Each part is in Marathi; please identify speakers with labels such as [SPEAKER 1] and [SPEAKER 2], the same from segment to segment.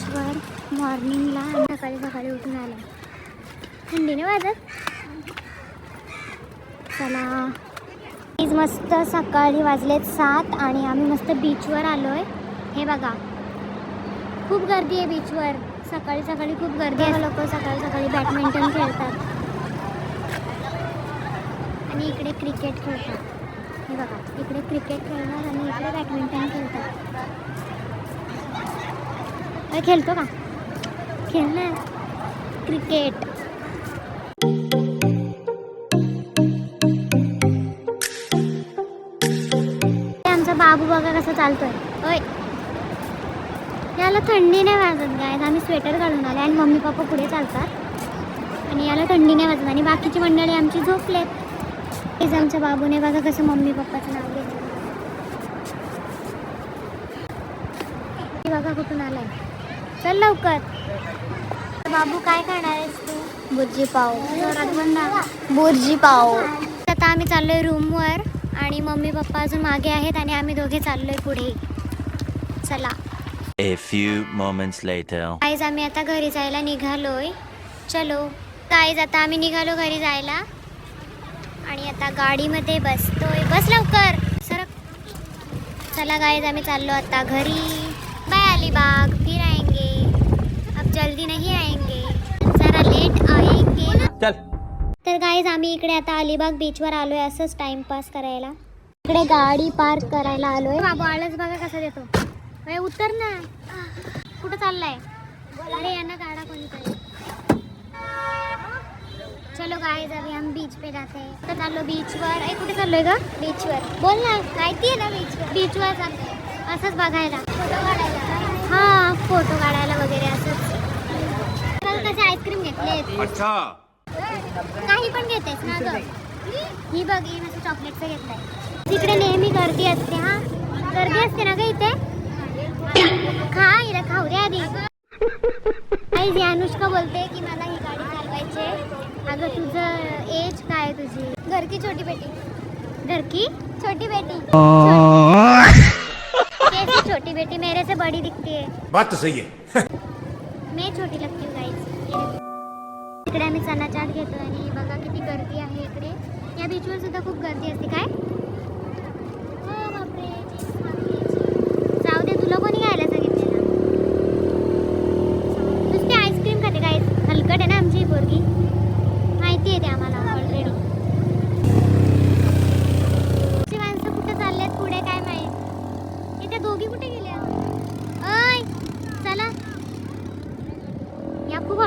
[SPEAKER 1] बीचवर मॉर्निंगला सकाळी सकाळी उठून आला. थंडीने वाजत. चला. प्लीज मस्त सकाळी वाजलेत सात आणि आम्ही मस्त बीचवर आलो आहे हे बघा. खूप गर्दी आहे बीचवर सकाळी सकाळी खूप गर्दी आहे. लोक सकाळी सकाळी बॅडमिंटन खेळतात. आणि इकडे क्रिकेट खेळतात. हे बघा. इकडे क्रिकेट खेळणार आणि इकडे बॅडमिंटन खेळतात अरे खेळतो का? खेळणार क्रिकेट आमचा बाबू बघा कसा चालतोय. होय याला थंडी नाही वाजत गाय आम्ही स्वेटर घालून आले आणि मम्मी पप्पा पुढे चालतात. आणि याला थंडी नाही वाजत आणि बाकीची मंडळी आमची झोपलेत. तेच आमच्या बाबूने बघा कसं मम्मी पप्पाचं नाव घेतलं. बघा कुठून आलाय. चल लवकर. बाबू काय खाणार आहेस तू? बुर्जी पाव. बुर्जी पाव. आता आम्ही चाललोय रूमवर आणि मम्मी पप्पा अजून मागे आहेत आणि आम्ही दोघे चाललोय पुढे. चला.
[SPEAKER 2] A few moments later.
[SPEAKER 1] आईज आम्ही आता घरी जायला निघालोय. चलो. आईज आता आम्ही निघालो घरी जायला. आणि आता गाडीमध्ये बसतोय. बस लवकर. सरक. चला गाईज आम्ही चाललो आता घरी. बाय अलिबाग जल्दी नहीं आएंगे। जरा लेट आएंगे ना।
[SPEAKER 2] चल।
[SPEAKER 1] तर गाईज आम्ही इकडे आता अलिबाग बीचवर आलोय असंच टाइमपास करायला. इकडे गाडी पार्क करायला आलोय. बाबू आळस बघा कसा देतो. अरे उतर ना. कुठं चाललाय? अरे यांना गाडा कोणीतरी. चलो गाईज अभी हम बीच पे जाते हैं. तर चाललो बीचवर ए कुठे चाललोय का बीचवर बोल ना माहिती आहे ना बीचवर बीचवर जाते असंच बघायला. फोटो काढायला. हा फोटो काढायला वगैरे असंच. कसे आईस्क्रीम घेतलेत
[SPEAKER 3] अच्छा.
[SPEAKER 1] काही पण घेतेस ना ग. ही बघ ही मस्त चॉकलेटचं घेतलंय. तिकडे नेहमी गर्दी असते हा. गर्दी असते ना ग इथे. खा हिला खाऊ दे आधी. आई जी अनुष्का बोलते की मला ही गाडी चालवायची आहे. अगं तुझं एज काय तुझी? घर की छोटी बेटी. घर की छोटी बेटी. कैसी छोटी बेटी मेरे से बड़ी दिखती है.
[SPEAKER 3] बात तो सही है.
[SPEAKER 1] मी छोटी लगती हूँ गाईज इकडे आम्ही चना चाट घेतो आणि बघा किती गर्दी आहे इकडे. या बीचवर सुद्धा खूप गर्दी असते. काय?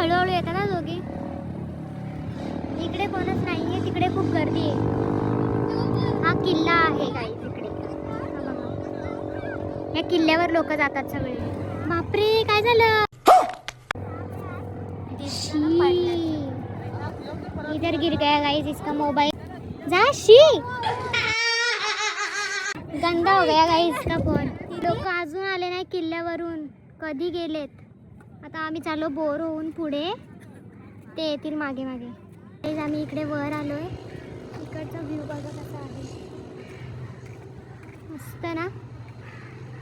[SPEAKER 1] हळूहळू येतात ना दोघी. इकडे कोणच नाहीये तिकडे खूप गर्दी आहे. हा किल्ला आहे काही तिकडे या किल्ल्यावर लोक जातात सगळे. बापरे काय झालं? शी. इधर गिर गया गाइस इसका मोबाइल जा शी. गंदा हो गया गाइस इसका फोन लोक अजून आले नाही किल्ल्यावरून. कधी गेलेत? आता आम्ही चाललो बोर होऊन पुढे. ते येतील मागे मागे. तेच आम्ही इकडे वर आलोय. इकडचा व्ह्यू बघा कसा आहे. मस्त ना?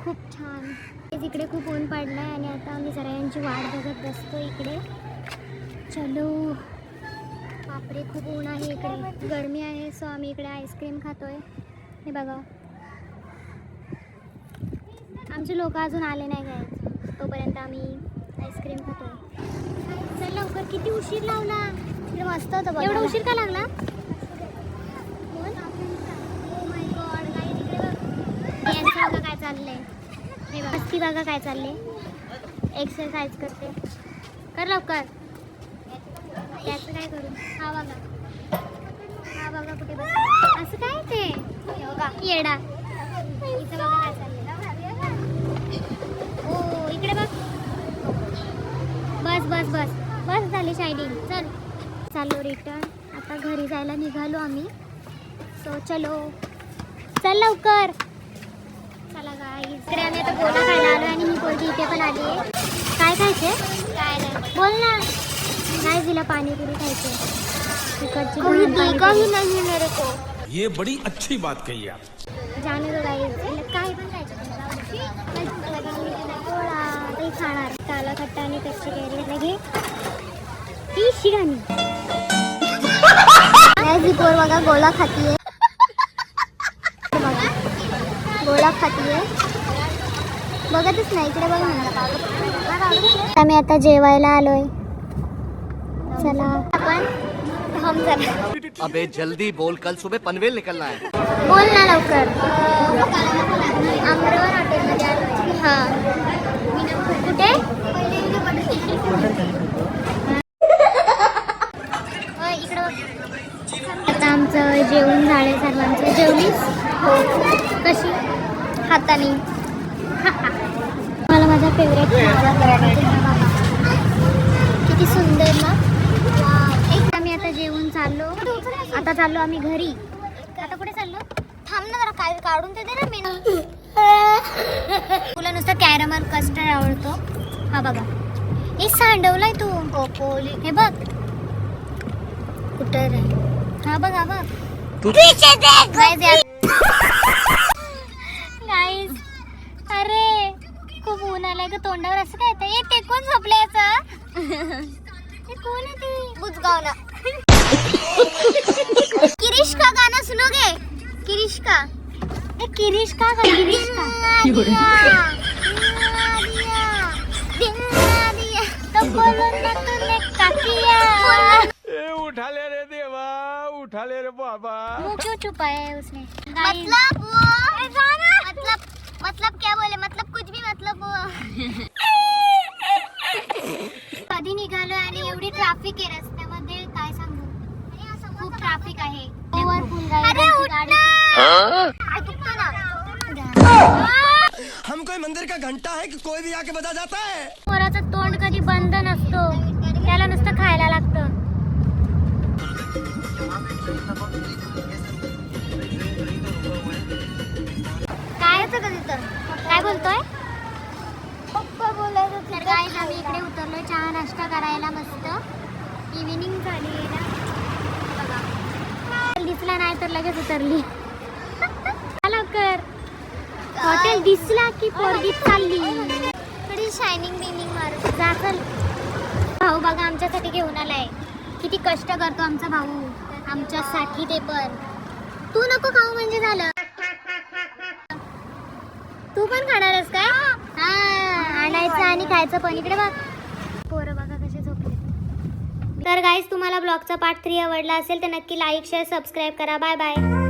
[SPEAKER 1] खूप छान. तेच इकडे खूप ऊन पडलं आहे आणि आता आम्ही जरा यांची वाट बघत बसतो इकडे. चलो. बापरे खूप ऊन आहे इकडे. गरमी आहे सो आम्ही इकडे आईस्क्रीम खातोय. हे बघा. आमचे लोक अजून आले नाही काय तोपर्यंत आम्ही आईस्क्रीम खातोय. चल लवकर किती उशीर लावला? मस्त होतं एवढा उशीर का लागला? Oh बघ. बघा काय चाललंय. हे बघा. मस्ती बघा काय चाललंय. एक्सरसाइज करते. कर लवकर. त्याचं काय करू? हा बघा. हा बघा कुठे बस असं काय ते? बघा. येडा. इथं बघा काय चाललंय ओ इकडे बघ बस बस झाली शायनिंग. चल. चाललो रिटर्न आता घरी जायला निघालो आम्ही. सो चलो. चल लवकर. चला गाईज इकडे आम्ही आता गोला खायला आलो आणि ही पोरगी इथे पण आली आहे. काय खायचे काय नाही. बोल ना. नाही तिला पाणीपुरी खायचे तिकडची.
[SPEAKER 4] नहीं मेरे को.
[SPEAKER 3] ये बड़ी अच्छी बात कही आप
[SPEAKER 1] जाने दो गाईज काय पण खायचं तुला. काही भूक लागली, पोळा, काही खाणार काय काला खट्टा आणि कच्ची कैरी लगे ही शिगाणी नाही पोर बघा गोळा खातीये. बघा गोळा खातीये. बघतच नाही इकडे बघा आम्ही आता जेवायला आलोय. चला. आपण हम जरा.
[SPEAKER 4] अबे जल्दी बोल. कल सुबह पनवेल निकलना है.
[SPEAKER 1] बोल ना लवकर. अमरवर हॉटेलमध्ये आलोय. हा कुठे होय, इकडं बघ. आता आमचं झालंय सर्वांचं जेवलीस? हो. कशी? हाताने. मला माझा फेवरेट किती सुंदर ना? एक आम्ही आता जेवून चाललो. आता चाललो आम्ही घरी. आता कुठे चाललो? थांब ना जरा काय काढून ते दे ना मी तुला नुसतं कॅरमल कस्टर्ड आवडतो. हा बघा. हे सांडवलाय तू. हे बघ. कुठं हा बघ हा बघ गाईज अरे खूप ऊन आलंय ग तोंडावर. असं काय येतं ए ते कोण झोपले याचं हे कोण आहे ते? बुजगावला. किरिश्का गाणं सुनोगे किरिश्का ए किरिश्का का किरिश्का तो
[SPEAKER 3] उठा ले रे बाबा.
[SPEAKER 1] मुंह क्यों छुपाया है उसने? मतलब वो। मतलब मतलब क्या बोले? मतलब कुछ भी मतलब वो। कधी निघालो आणि एवढी ट्रॅफिक आहे रस्त्यामध्ये? काय सांगू? खूप ट्रॅफिक आहे. अरे उठ ना. ऐकतो ना.
[SPEAKER 4] हम कोई मंदिर का घंटा है कि कोई भी आके बजा जाता है?
[SPEAKER 1] पोराचं तोंड कधी बंद नसतो. त्याला नुसतं खायला लागतं. काय होतं का तिथं काय बोलतोय? पप्पा बोलायचं तर काय आम्ही इकडे उतरलो चहा नाश्ता करायला मस्त. इव्हिनिंग झाली आहे ना? दिसला नाही तर लगेच उतरली. लवकर. हॉटेल दिसला की पोरगी चालली. थोडी शायनिंग बिनिंग मारत जा चल. भाऊ बघा आमच्यासाठी घेऊन आलाय. किती कष्ट करतो आमचा भाऊ. आमच्यासाठी ते पण. तू नको खाऊ म्हणजे झालं. तू पण खाणारस काय? हा आणायचं आणि खायचं पण. इकडे बघ. पोरं बघा कसे झोपले तर गाईज तुम्हाला ब्लॉगचा पार्ट थ्री आवडला असेल तर नक्की लाईक शेअर सबस्क्राईब करा. Bye bye